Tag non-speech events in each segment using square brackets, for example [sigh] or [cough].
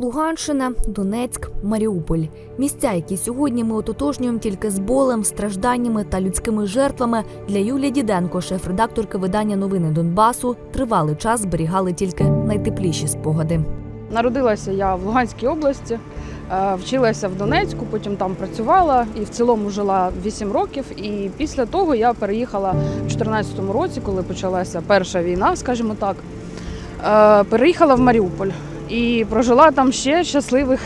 Луганщина, Донецьк, Маріуполь місця, які сьогодні ми ототожнюємо тільки з болем, стражданнями та людськими жертвами. Для Юлії Діденко, шеф-редакторки видання Новини Донбасу, тривалий час зберігали тільки найтепліші спогади. Народилася я в Луганській області, е, вчилася в Донецьку, потім там працювала і в цілому жила 8 років. І після того я переїхала в 2014 році, коли почалася перша війна, скажімо так. е, Переїхала в Маріуполь і прожила там ще щасливих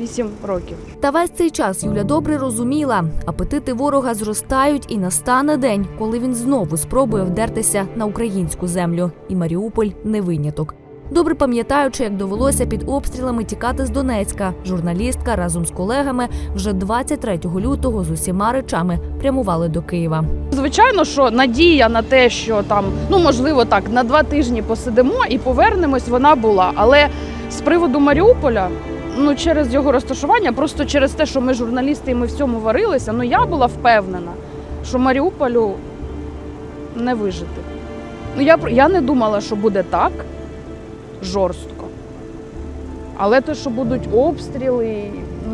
8 років. Та весь цей час Юля добре розуміла, апетити ворога зростають, і настане день, коли він знову спробує вдертися на українську землю. І Маріуполь не виняток. Добре пам'ятаючи, як довелося під обстрілами тікати з Донецька, журналістка разом з колегами вже 23 лютого з усіма речами прямували до Києва. Звичайно, що надія на те, що там, ну можливо, так на два тижні посидимо і повернемось, вона була. Але з приводу Маріуполя, ну через його розташування, просто через те, що ми журналісти і ми в цьому варилися, ну я була впевнена, що Маріуполю не вижити. Ну я, я не думала, що буде так жорстко. Але те, що будуть обстріли,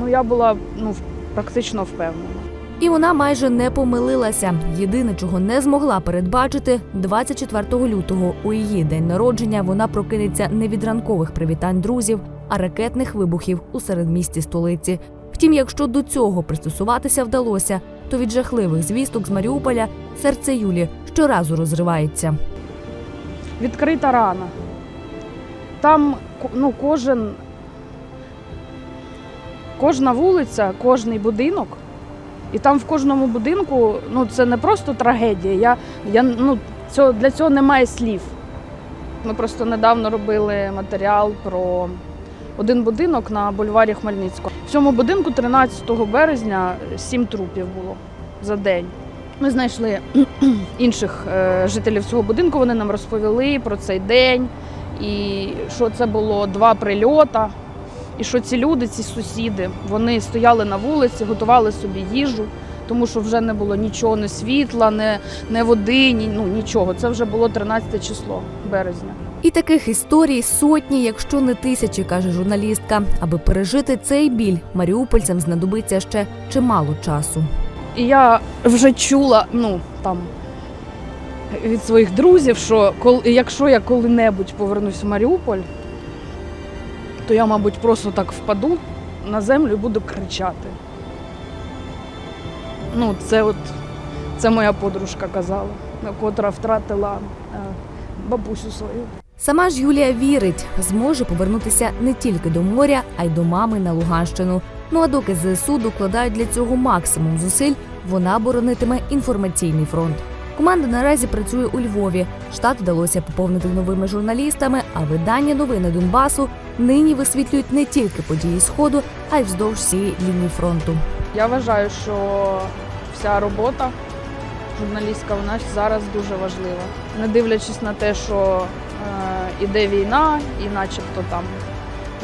ну я була ну, практично впевнена. І вона майже не помилилася. Єдине, чого не змогла передбачити, 24 лютого у її день народження вона прокинеться не від ранкових привітань друзів, а ракетних вибухів у середмісті столиці. Втім, якщо до цього пристосуватися вдалося, то від жахливих звісток з Маріуполя серце Юлі щоразу розривається. відкрита рана. Там ну, кожен, кожна вулиця, кожний будинок. І там в кожному будинку ну, це не просто трагедія. Я, я, ну, цього, для цього немає слів. Ми просто недавно робили матеріал про один будинок на бульварі Хмельницького. В цьому будинку 13 березня сім трупів було за день. Ми знайшли [clears throat] інших е, жителів цього будинку. Вони нам розповіли про цей день, і що це було два прильота. І що ці люди, ці сусіди, вони стояли на вулиці, готували собі їжу, тому що вже не було нічого, ні світла, ні, ні води, ні, ну нічого. Це вже було 13 число березня. І таких історій сотні, якщо не тисячі, каже журналістка. Аби пережити цей біль, маріупольцям знадобиться ще чимало часу. І я вже чула, ну там від своїх друзів, що якщо я коли-небудь повернусь в Маріуполь, то я, мабуть, просто так впаду на землю і буду кричати. Ну, це от це моя подружка казала, котра втратила е, бабусю свою. Сама ж Юлія вірить, зможе повернутися не тільки до моря, а й до мами на Луганщину. Ну а доки ЗСУ докладають для цього максимум зусиль, вона боронитиме інформаційний фронт. Команда наразі працює у Львові. Штат вдалося поповнити новими журналістами, а видання новини Донбасу нині висвітлюють не тільки події сходу, а й вздовж всієї лінії фронту. Я вважаю, що вся робота журналістська нас зараз дуже важлива. Не дивлячись на те, що е, іде війна, і начебто там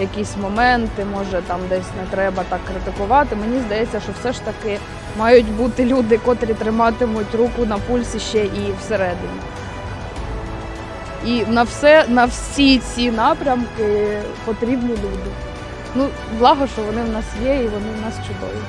якісь моменти, може там десь не треба так критикувати. Мені здається, що все ж таки мають бути люди, котрі триматимуть руку на пульсі ще і всередині. І на все, на всі ці напрямки потрібні люди. Ну, благо, що вони в нас є і вони в нас чудові.